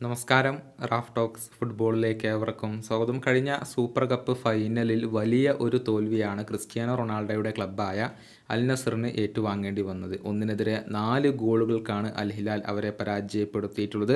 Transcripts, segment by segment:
നമസ്കാരം. Raf talks ഫുട്ബോളിലേക്ക് ഏവർക്കും സ്വാഗതം. കഴിഞ്ഞ സൂപ്പർ കപ്പ് ഫൈനലിൽ വലിയ ഒരു തോൽവിയാണ് ക്രിസ്ത്യാനോ റൊണാൾഡോയുടെ ക്ലബ്ബായ അൽ നസറിന് ഏറ്റുവാങ്ങേണ്ടി വന്നത്. ഒന്നിനെതിരെ നാല് ഗോളുകൾക്കാണ് അൽ ഹിലാൽ അവരെ പരാജയപ്പെടുത്തിയിട്ടുള്ളത്.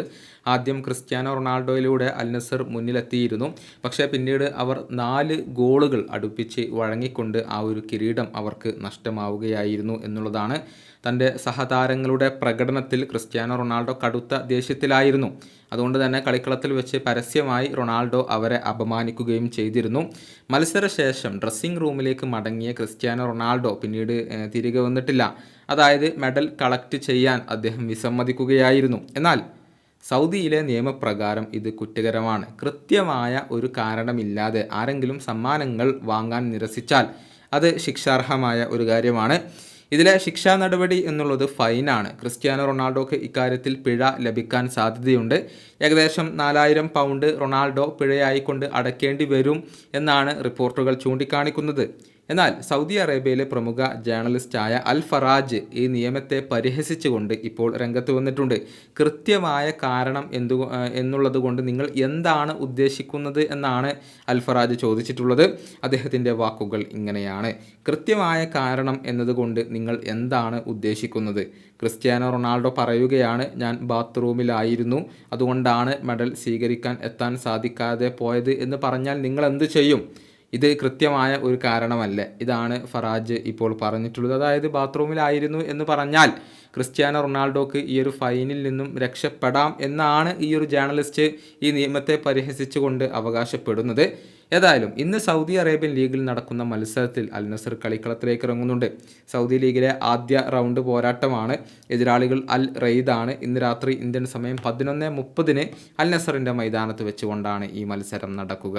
ആദ്യം ക്രിസ്ത്യാനോ റൊണാൾഡോയിലൂടെ അൽ നസർ മുന്നിലെത്തിയിരുന്നു. പക്ഷേ പിന്നീട് അവർ നാല് ഗോളുകൾ അടുപ്പിച്ച് വഴങ്ങിക്കൊണ്ട് ആ ഒരു കിരീടം അവർക്ക് നഷ്ടമാവുകയായിരുന്നു എന്നുള്ളതാണ് തന്റെ സഹതാരങ്ങളുടെ പ്രകടനത്തിൽ ക്രിസ്ത്യാനോ റൊണാൾഡോ കടുത്ത ദേഷ്യത്തിലായിരുന്നു. അതുകൊണ്ട് തന്നെ കളിക്കളത്തിൽ വെച്ച് പരസ്യമായി റൊണാൾഡോ അവരെ അപമാനിക്കുകയും ചെയ്തിരുന്നു. മത്സരശേഷം ഡ്രസ്സിംഗ് റൂമിലേക്ക് മടങ്ങിയ ക്രിസ്ത്യാനോ റൊണാൾഡോ പിന്നീട് തിരികെ വന്നിട്ടില്ല. അതായത് മെഡൽ കളക്ട് ചെയ്യാൻ അദ്ദേഹം വിസമ്മതിക്കുകയായിരുന്നു. എന്നാൽ സൗദിയിലെ നിയമപ്രകാരം ഇത് കുറ്റകരമാണ്. കൃത്യമായ ഒരു കാരണമില്ലാതെ ആരെങ്കിലും സമ്മാനങ്ങൾ വാങ്ങാൻ നിരസിച്ചാൽ അത് ശിക്ഷാർഹമായ ഒരു കാര്യമാണ്. ഇതിലെ ശിക്ഷാ നടപടി എന്നുള്ളത് ഫൈനാണ് ക്രിസ്ത്യാനോ റൊണാൾഡോക്ക് ഇക്കാര്യത്തിൽ പിഴ ലഭിക്കാൻ സാധ്യതയുണ്ട്. ഏകദേശം നാലായിരം പൗണ്ട് റൊണാൾഡോ പിഴയായിക്കൊണ്ട് അടയ്ക്കേണ്ടി വരും എന്നാണ് റിപ്പോർട്ടുകൾ ചൂണ്ടിക്കാണിക്കുന്നത്. എന്നാൽ സൗദി അറേബ്യയിലെ പ്രമുഖ ജേർണലിസ്റ്റായ അൽ ഫറാജ് ഈ നിയമത്തെ പരിഹസിച്ചുകൊണ്ട് ഇപ്പോൾ രംഗത്ത് വന്നിട്ടുണ്ട്. കൃത്യമായ കാരണം എന്തു എന്നുള്ളത് കൊണ്ട് നിങ്ങൾ എന്താണ് ഉദ്ദേശിക്കുന്നത് എന്നാണ് അൽ ഫറാജ് ചോദിച്ചിട്ടുള്ളത്. അദ്ദേഹത്തിന്റെ വാക്കുകൾ ഇങ്ങനെയാണ്. കൃത്യമായ കാരണം എന്നതുകൊണ്ട് നിങ്ങൾ എന്താണ് ഉദ്ദേശിക്കുന്നത്? ക്രിസ്ത്യാനോ റൊണാൾഡോ പറയുകയാണ് ഞാൻ ബാത്റൂമിലായിരുന്നു. അതുകൊണ്ടാണ് മെഡൽ സ്വീകരിക്കാൻ എത്താൻ സാധിക്കാതെ പോയത് എന്ന് പറഞ്ഞാൽ നിങ്ങൾ എന്ത് ചെയ്യും? ഇത് കൃത്യമായ ഒരു കാരണമല്ല. ഇതാണ് ഫറാജ് ഇപ്പോൾ പറഞ്ഞിട്ടുള്ളത്. അതായത് ബാത്റൂമിലായിരുന്നു എന്ന് പറഞ്ഞാൽ ക്രിസ്ത്യാനോ റൊണാൾഡോക്ക് ഈ ഒരു ഫൈനിൽ നിന്നും രക്ഷപ്പെടാം എന്നാണ് ഈ ഒരു ജേർണലിസ്റ്റ് ഈ നിയമത്തെ പരിഹസിച്ചുകൊണ്ട് അവകാശപ്പെടുന്നത്. ഏതായാലും ഇന്ന് സൗദി അറേബ്യൻ ലീഗിൽ നടക്കുന്ന മത്സരത്തിൽ അൽ നസർ കളിക്കളത്തിലേക്ക് ഇറങ്ങുന്നുണ്ട്. സൗദി ലീഗിലെ ആദ്യ റൗണ്ട് പോരാട്ടമാണ്. എതിരാളികൾ അൽ റെയ്ദാണ്. ഇന്ന് രാത്രി ഇന്ത്യൻ സമയം പതിനൊന്ന് മുപ്പതിന് അൽ നസറിന്റെ മൈതാനത്ത് വെച്ചുകൊണ്ടാണ് ഈ മത്സരം നടക്കുക.